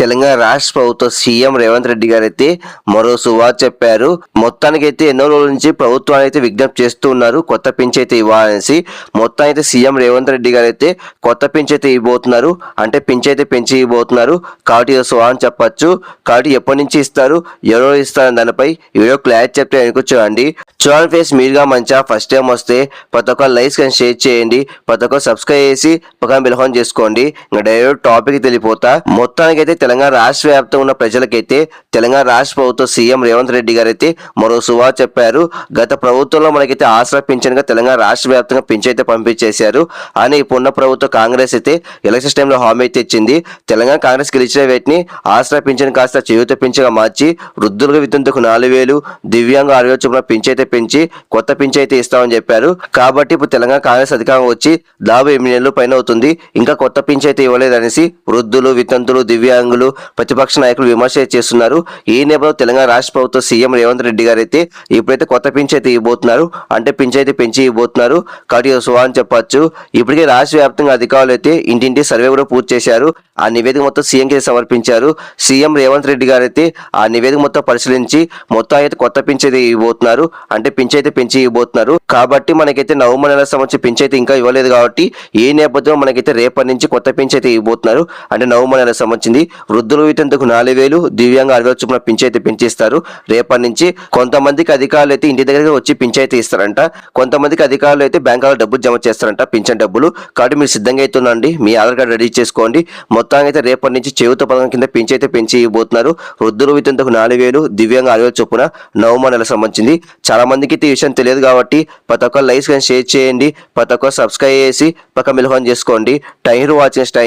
తెలంగాణ రాష్ట్ర ప్రభుత్వ సీఎం రేవంత్ రెడ్డి గారు అయితే మరో సువా చెప్పారు. మొత్తానికైతే ఎన్నో రోజుల నుంచి ప్రభుత్వాన్ని అయితే విజ్ఞప్తి చేస్తూ ఉన్నారు. కొత్త పింఛ్ అయితే ఇవ్వాలనేసి మొత్తం అయితే సీఎం రేవంత్ రెడ్డి గారు అయితే కొత్త పింఛ్ అయితే ఇవ్వబోతున్నారు. అంటే పింఛ్ అయితే పెంచి ఇవ్వబోతున్నారు కాబట్టి ఇది సువా అని చెప్పొచ్చు. కాబట్టి ఎప్పటి నుంచి ఇస్తారు? ఎవరో ఇస్తారు దానిపై వీడియో క్లారిటీ చెప్తే అనుకోవచ్చండి చూడండి ఫేస్ మీరుగా మంచిగా ఫస్ట్ టైం వస్తే ప్రతి ఒక్క లైక్స్ కానీ షేర్ చేయండి. ప్రతి ఒక్క సబ్స్క్రైబ్ చేసి పక్కన బిల్హోన్ చేసుకోండి. ఇంకా డైరెక్ట్ టాపిక్ తెలిపోతా మొత్తానికి అయితే తెలంగాణ రాష్ట్ర వ్యాప్తంగా ఉన్న ప్రజలకైతే తెలంగాణ రాష్ట్ర ప్రభుత్వ సీఎం రేవంత్ రెడ్డి గారు అయితే మరో సువా చెప్పారు. గత ప్రభుత్వంలో మనకైతే ఆసరా పింఛన్గా తెలంగాణ రాష్ట్ర వ్యాప్తంగా పింఛన్ అయితే పంపించేశారు. అని ఇప్పుడున్న ప్రభుత్వ కాంగ్రెస్ అయితే ఎలక్షన్ టైంలో హామీ అయితే ఇచ్చింది. తెలంగాణ కాంగ్రెస్ గెలిచిన వేటిని ఆసరా పింఛన్ కాస్త చేయూత పింఛగా మార్చి వృద్ధులకు వితంతుకు నాలుగు వేలు దివ్యాంగ ఆరోగ్య చొప్పున పింఛన్ అయితే పెంచి కొత్త పింఛన్ అయితే ఇస్తామని చెప్పారు. కాబట్టి ఇప్పుడు తెలంగాణ కాంగ్రెస్ అధికారం వచ్చి దాదాపు ఎనిమిది నెలలు పైన అవుతుంది. ఇంకా కొత్త పింఛన్ అయితే ఇవ్వలేదనేసి వృద్ధులు వితంతులు దివ్యాంగులు ప్రతిపక్ష నాయకులు విమర్శ చేస్తున్నారు. ఈ నేపథ్యంలో తెలంగాణ రాష్ట్ర ప్రభుత్వ సీఎం రేవంత్ రెడ్డి గారు అయితే ఇప్పుడైతే కొత్త పింఛన్ అయితే ఇవ్వబోతున్నారు. అంటే పింఛన్ అయితే పెంచి ఇవ్వబోతున్నారు. కాబట్టి సో అని చెప్పొచ్చు. ఇప్పటికే రాష్ట్ర వ్యాప్తంగా అధికారులు అయితే ఇంటింటి సర్వే కూడా పూర్తి చేశారు. ఆ నివేదిక మొత్తం సీఎంకి సమర్పించారు. సీఎం రేవంత్ రెడ్డి గారు అయితే ఆ నివేదిక మొత్తం పరిశీలించి మొత్తం అయితే కొత్త పింఛన్ అయితే ఇవ్వబోతున్నారు. అంటే పింఛన్ అయితే పెంచి ఇవ్వబోతున్నారు. కాబట్టి మనకైతే నవంబర్ నెల సంబంధించి పింఛన్ అయితే ఇంకా ఇవ్వలేదు కాబట్టి ఈ నేపథ్యంలో మనకైతే రేపటి నుంచి కొత్త పింఛన్ అయితే ఇవ్వబోతున్నారు. అంటే నవంబర్ నెల సంబంధించింది. వృద్ధులు వితంతుకు నాలుగు వేలు దివ్యాంగ అరవై చొప్పున పింఛన్ పెంచిస్తారు. రేపటి నుంచి కొంతమందికి అధికారులు అయితే ఇంటి దగ్గర వచ్చి పింఛైతే ఇస్తారంట. కొంతమందికి అధికారులు అయితే బ్యాంకులో డబ్బులు జమ చేస్తారంట పింఛన్ డబ్బులు. కాబట్టి మీరు సిద్ధంగా అయితే మీ ఆధార్ కార్డు రెడీ చేసుకోండి. మొత్తానికి అయితే రేపటి నుంచి చేయుత పథకం కింద పింఛైతే పెంచి ఇవ్వబోతున్నారు వృద్ధులు వితంతుకు నాలుగు వేలు దివ్యాంగ అరవై చొప్పున నవంబర్ నెల సంబంధించింది. చాలా మందికి అయితే ఈ విషయం తెలియదు కాబట్టి ప్రతి ఒక్క లైక్స్ కానీ షేర్ చేయండి ప్రతి ఒక్క సబ్స్క్రైబ్ చేసి పక్క మిల్హోన్ చేసుకోండి. Time watch time